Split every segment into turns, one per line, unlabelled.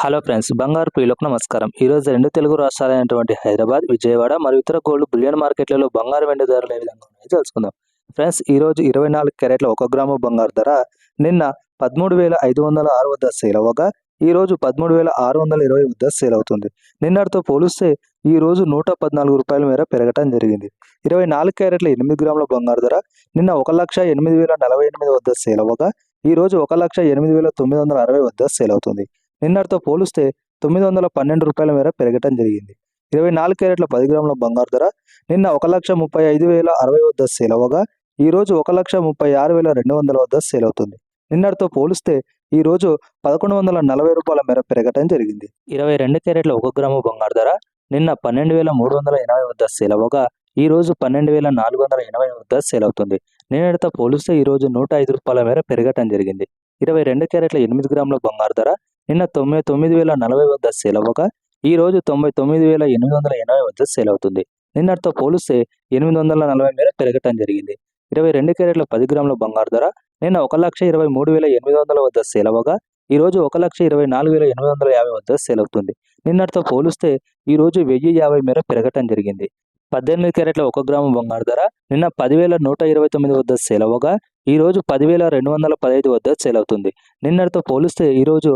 Hello friends బంగారు ప్రియులకు నమస్కారం. ఈ రోజు రెండు తెలుగు రాష్ట్రాలైనటువంటి హైదరాబాద్ విజయవాడ మరియు ఇతర గోల్డ్ బులియన్ మార్కెట్లలో బంగారు వెండి ధరలు ఏ విధంగా ఉన్నాయో తెలుసుకుందాం. ఫ్రెండ్స్ ఈ రోజు ఇరవై నాలుగు క్యారెట్ల ఒక గ్రాము బంగారు ధర నిన్న పదమూడు వేల ఐదు వందల ఆరు వద్ద సేల్ అవ్వగా ఈ రోజు పదమూడు వేల ఆరు వందల ఇరవై వద్ద సేల్ అవుతుంది. నిన్నటితో పోలిస్తే ఈ రోజు నూట పద్నాలుగు రూపాయల మేర పెరగటం జరిగింది. ఇరవై నాలుగు క్యారెట్ల ఎనిమిది గ్రాముల బంగారు ధర నిన్న ఒక లక్ష ఎనిమిది వేల నలభై ఎనిమిది వద్ద సేల్ అవ్వగా ఈ రోజు ఒక లక్ష ఎనిమిది వేల తొమ్మిది వందల అరవై వద్ద సేల్ అవుతుంది. నిన్నటితో పోలిస్తే తొమ్మిది వందల పన్నెండు రూపాయల మేర పెరగటం జరిగింది. ఇరవై నాలుగు క్యారెట్ల పది గ్రాముల బంగారు ధర నిన్న ఒక లక్ష ముప్పై ఐదు వేల అరవై వద్ద సేల్ అవ్వగా ఈ రోజు ఒక లక్ష ముప్పై ఆరు వేల రెండు వందల వద్ద సేల్ అవుతుంది. నిన్నటితో పోలిస్తే ఈ రోజు పదకొండు వందల నలభై రూపాయల మేర పెరగటం జరిగింది. ఇరవై రెండు క్యారెట్ల ఒక గ్రాము బంగారు ధర నిన్న పన్నెండు వేల మూడు వందల ఎనభై వద్ద సేల్ అవ్వగా ఈ రోజు పన్నెండు వేల నాలుగు వందల ఎనభై వద్ద సేల్ అవుతుంది. నిన్నటితో పోలిస్తే ఈ రోజు నూట ఐదు రూపాయల మేర పెరగటం జరిగింది. ఇరవై రెండు క్యారెట్ల ఎనిమిది గ్రాముల బంగారు ధర నిన్న తొంభై తొమ్మిది వేల నలభై వద్ద సేల్ అవ్వగా ఈ రోజు తొంభై తొమ్మిది వేల ఎనిమిది వందల ఎనభై వద్ద సేల్ అవుతుంది నిన్నటితో పోలిస్తే ఎనిమిది వందల నలభై మేర పెరగటం జరిగింది. ఇరవై రెండు క్యారెట్ల పది గ్రాముల బంగారు ధర నిన్న ఒక లక్ష ఇరవై మూడు వేల ఎనిమిది వందల వద్ద సేల్ అవ్వగా ఈ రోజు ఒక లక్ష ఇరవై నాలుగు వేల ఎనిమిది వందల యాభై వద్ద సేల్ అవుతుంది నిన్నటితో పోలిస్తే ఈ రోజు వెయ్యి యాభై మేర పెరగటం జరిగింది. పద్దెనిమిది క్యారెట్ల ఒక గ్రాము బంగారు ధర నిన్న పదివేల నూట ఇరవై తొమ్మిది వద్ద సేల్ అవ్వగా ఈ రోజు పదివేల రెండు వందల పదహైదు వద్ద సేల్ అవుతుంది. నిన్నటితో పోలిస్తే ఈ రోజు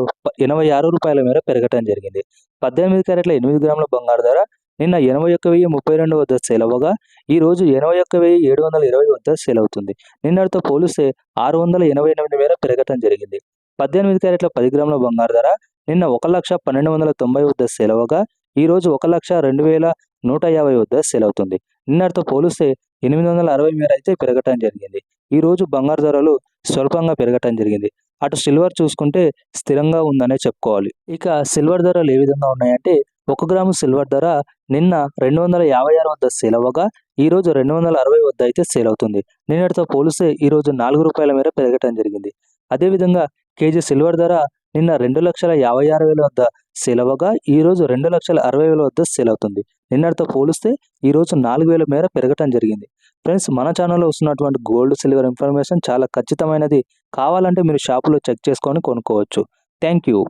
ఎనభై ఆరు రూపాయల మేర పెరగటం జరిగింది. పద్దెనిమిది క్యారెట్ల ఎనిమిది గ్రాముల బంగారు ధర నిన్న ఎనభై ఒక్క వెయ్యి ముప్పై రెండు వద్ద సేల్ అవ్వగా ఈ రోజు ఎనభై ఒక్క వెయ్యి ఏడు వందల ఇరవై వద్ద సేల్ అవుతుంది. నిన్నటితో పోలిస్తే ఆరు వందల ఎనభై ఎనిమిది మేర పెరగటం జరిగింది. పద్దెనిమిది క్యారెట్ల పది గ్రాముల బంగారు ధర నిన్న ఒక లక్ష పన్నెండు వందల తొంభై వద్ద సేల్ అవ్వగా ఈ రోజు ఒక లక్ష రెండు వేల నూట యాభై వద్ద సేల్ అవుతుంది నిన్నటితో పోలిస్తే ఎనిమిది వందల అరవై మేర అయితే పెరగటం జరిగింది. ఈ రోజు బంగారు ధరలు స్వల్పంగా పెరగటం జరిగింది. అటు సిల్వర్ చూసుకుంటే స్థిరంగా ఉందనే చెప్పుకోవాలి. ఇక సిల్వర్ ధరలు ఏ విధంగా ఉన్నాయంటే ఒక గ్రాము సిల్వర్ ధర నిన్న రెండు వందల యాభై ఆరు వద్ద సేల్ అవ్వగా ఈ రోజు రెండు వందల అరవై వద్ద అయితే సేల్ అవుతుంది నిన్నటితో పోలిస్తే ఈ రోజు నాలుగు రూపాయల మేర పెరగటం జరిగింది. అదేవిధంగా కేజీ సిల్వర్ ధర నిన్న రెండు లక్షల యాభై ఆరు వేల వద్ద సేల్ అవ్వగా ఈ రోజు రెండు లక్షల అరవై వేల వద్ద సేల్ అవుతుంది నిన్నటితో పోలిస్తే ఈరోజు నాలుగు వేల మేర పెరగటం జరిగింది. ఫ్రెండ్స్ మన ఛానల్లో వస్తున్నటువంటి గోల్డ్ సిల్వర్ ఇన్ఫర్మేషన్ చాలా ఖచ్చితమైనది. కావాలంటే మీరు షాపులో చెక్ చేసుకొని కొనుక్కోవచ్చు. Thank you.